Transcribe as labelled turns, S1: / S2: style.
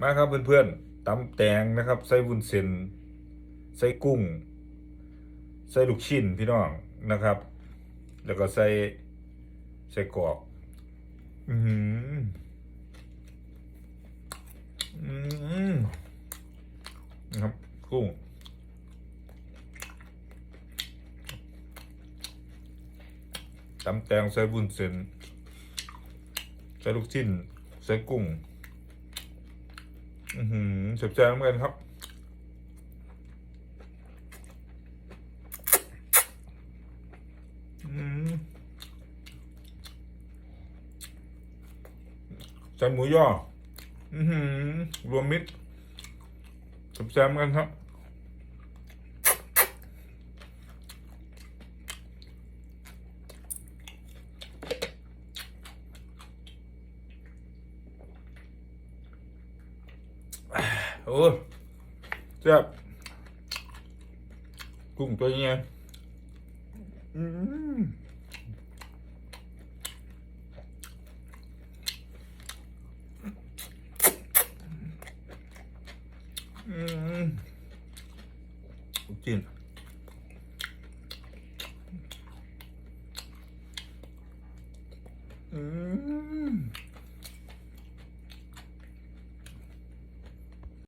S1: มาครับเพื่อนๆตำแตงนะครับใส่วุ้นเส้นใส่กุ้ง ใส่ลูกชิ้นพี่น้องนะครับ แล้วก็ใส่ใส่กรอกอือหืออืมนะครับกุ้งตำแตงใส่บุญเส้นใส่ลูกชิ้นใส่กุ้ง อือหือเจ็บใจเหมือนกันครับ อืมใจหมูย่อ อือหือรวมมิตรเจ็บใจเหมือนกันครับ โอ้แซ่บกุ้งตัวนี้อืมอืมจิ้นอืม